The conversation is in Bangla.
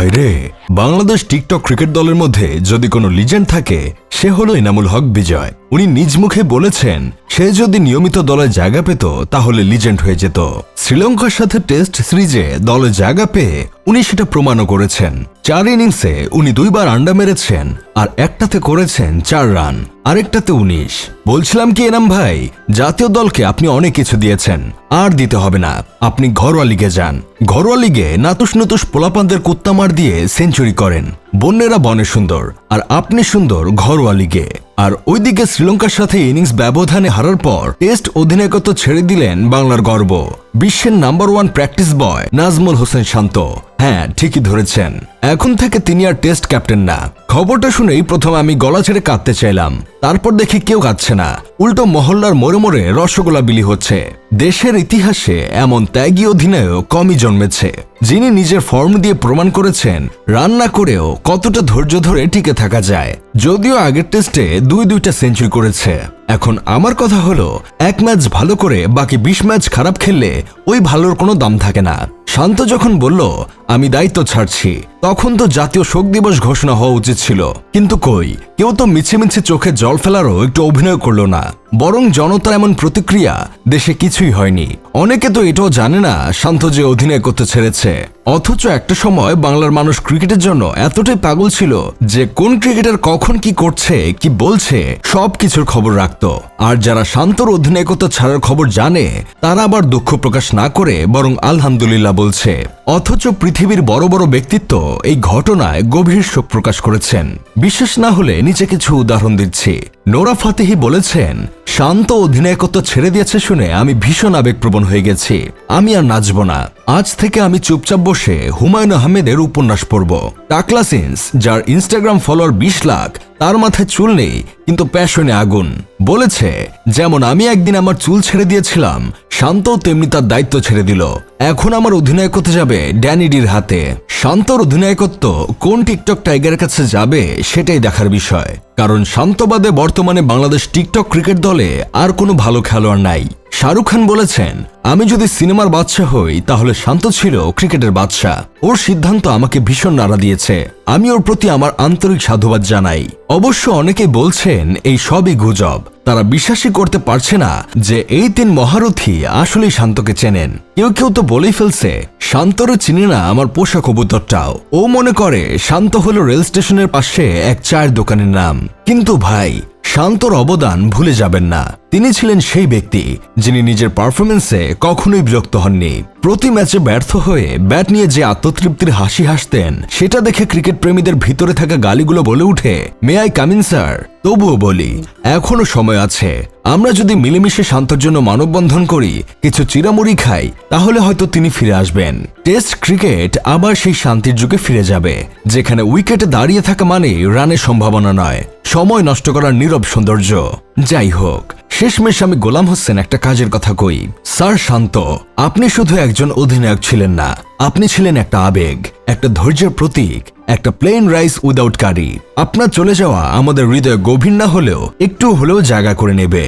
ভাই রে বাংলাদেশ টিকটক ক্রিকেট দলের মধ্যে যদি কোনো লিজেন্ড থাকে, সে হলো ইনামুল হক বিজয়। উনি নিজ মুখে বলেছেন, সে যদি নিয়মিত দলে জায়গা পেত, তাহলে লিজেন্ড হয়ে যেত। শ্রীলঙ্কার সাথে টেস্ট সিরিজে দলে জায়গা পেয়ে উনি সেটা প্রমাণও করেছেন। চার ইনিংসে উনি দুইবার আন্ডা মেরেছেন, আর একটাতে করেছেন চার রান, আরেকটাতে উনিশ। বলছিলাম কি এনাম ভাই, জাতীয় দলকে আপনি অনেক কিছু দিয়েছেন, আর দিতে হবে না। আপনি ঘরোয়া লিগে যান। ঘরোয়া লিগে নাতুস নতুস পোলাপানদের কুত্তামার দিয়ে সেঞ্চুরি করেন। বন্যেরা বনে সুন্দর, আর আপনি সুন্দর ঘরোয়া লিগে। আর ওইদিকে শ্রীলঙ্কার সাথে ইনিংস ব্যবধানে হারার পর টেস্ট অধিনায়কত্ব ছেড়ে দিলেন বাংলার গর্ব। বিশ্বের number one practice boy Najmul Hossain Shanto. হ্যাঁ ঠিকই ধরেছেন। এখন থেকে তিনি আর টেস্ট ক্যাপ্টেন না। খবরটা শুনেই প্রথমে আমি গলা ছেড়ে কাঁদতে চাইলাম। তারপর দেখি কেউ কাঁদছে না। উল্টো মহল্লার মোড়ে মোড়ে রসগোল্লা বিলি হচ্ছে। দেশের ইতিহাসে এমন ত্যাগী অধিনায়ক কমই জন্মেছে, যিনি নিজের ফর্ম দিয়ে প্রমাণ করেছেন রান্না করেও কতটা ধৈর্য ধরে টিকে থাকা যায়। যদিও আগের টেস্টে দুই দুইটা সেঞ্চুরি করেছে। এখন আমার কথা হলো, এক ম্যাচ ভালো করে বাকি বিশ ম্যাচ খারাপ খেললে ওই ভালোর কোনো দাম থাকে না। শান্ত যখন বলল, আমি দায়িত্ব ছাড়ছি। তখন তো জাতীয় শোক দিবস ঘোষণা হওয়া উচিত ছিল। কিন্তু কই? কেউ তো মিছে মিছে চোখে জল ফেলারও একটু অভিনয় করল না। বরং জনতার এমন প্রতিক্রিয়া দেশে কিছুই হয়নি। অনেকে তো এটাও জানে না, শান্ত যে অধিনয় করতে ছেড়েছে। অথচ একটা সময় বাংলার মানুষ ক্রিকেটের জন্য এতটাই পাগল ছিল যে কোন ক্রিকেটার কখন কি করছে, কি বলছে সব কিছুর খবর রাখত। আর যারা শান্তর অধিনায়কত্ব ছাড়ার খবর জানে, তারা আবার দুঃখ প্রকাশ না করে বরং আলহামদুলিল্লাহ বলছে। অথচ পৃথিবীর বড় বড় ব্যক্তিত্ব এই ঘটনায় গভীর শোক প্রকাশ করেছেন। বিশ্বাস না হলে নিচে কিছু উদাহরণ দিচ্ছি। নোরা ফাতেহি বলেছেন শান্ত অধিনায়কত্ব ছেড়ে দিয়েছে শুনে আমি ভীষণ আবেগপ্রবণ হয়ে গেছি। আমি আর নাচব না। আজ থেকে আমি চুপচাপ বসে হুমায়ুন আহমেদের উপন্যাস পড়ব। টাকলা সিন্স, যার ইনস্টাগ্রাম ফলোয়ার বিশ লাখ, তার মাথায় চুল নেই, কিন্তু প্যাশনে আগুন। বলেছে, যেমন আমি একদিন আমার চুল ছেড়ে দিয়েছিলাম শান্তও তেমনি তার দায়িত্ব ছেড়ে দিল। এখন আমার অধিনায়কত্ব যাবে ড্যানিডির হাতে। শান্তর অধিনায়কত্ব কোন টিকটক টাইগারের কাছে যাবে সেটাই দেখার বিষয়। কারণ শান্তবাদে বর্তমানে বাংলাদেশ টিকটক ক্রিকেট দলে আর কোনো ভালো খেলোয়াড় নাই। শাহরুখ খান বলেছেন, আমি যদি সিনেমার বাদশা হই, তাহলে শান্ত ছিল ক্রিকেটের বাদশা। ওর সিদ্ধান্ত আমাকে ভীষণ নাড়া দিয়েছে। আমি ওর প্রতি আমার আন্তরিক সাধুবাদ জানাই। অবশ্য অনেকে বলছেন, এই সবই গুজব। তারা বিশ্বাসই করতে পারছে না যে এই তিন মহারথী আসলেই শান্তকে চেনেন। কেউ কেউ তো বলেই ফেলছে, শান্তরে চিনি না আমার পোষা কবুতরটাও। ও মনে করে শান্ত হলো রেল স্টেশনের পাশে এক চায়ের দোকানের নাম। কিন্তু ভাই, শান্তর অবদান ভুলে যাবেন না। তিনি ছিলেন সেই ব্যক্তি যিনি নিজের পারফরমেন্সে কখনোই বিরক্ত হননি। প্রতি ম্যাচে ব্যর্থ হয়ে ব্যাট নিয়ে যে আত্মতৃপ্তির হাসি হাসতেন, সেটা দেখে ক্রিকেট প্রেমীদের ভিতরে থাকা গালিগুলো বলে উঠে, মে আই কামিন স্যার? তবুও বলি, এখনও সময় আছে। আমরা যদি মিলেমিশে শান্তর জন্য মানববন্ধন করি, কিছু চিরামুড়ি খাই, তাহলে হয়তো তিনি ফিরে আসবেন। টেস্ট ক্রিকেট আবার সেই শান্তির যুগে ফিরে যাবে, যেখানে উইকেটে দাঁড়িয়ে থাকা মানে রানের সম্ভাবনা নয়, সময় নষ্ট করার নীরব সৌন্দর্য। যাই হোক শেষমেশ আমি গোলাম হোসেন একটা কাজের কথা কই। স্যার, শান্ত। আপনি শুধু একজন অধিনায়ক ছিলেন না, আপনি ছিলেন একটা আবেগ, একটা ধৈর্যের প্রতীক, একটা প্লেন রাইস উইদাউট কারি আপনার চলে যাওয়া আমাদের হৃদয় গভীর না হলেও একটু হলেও জায়গা করে নেবে।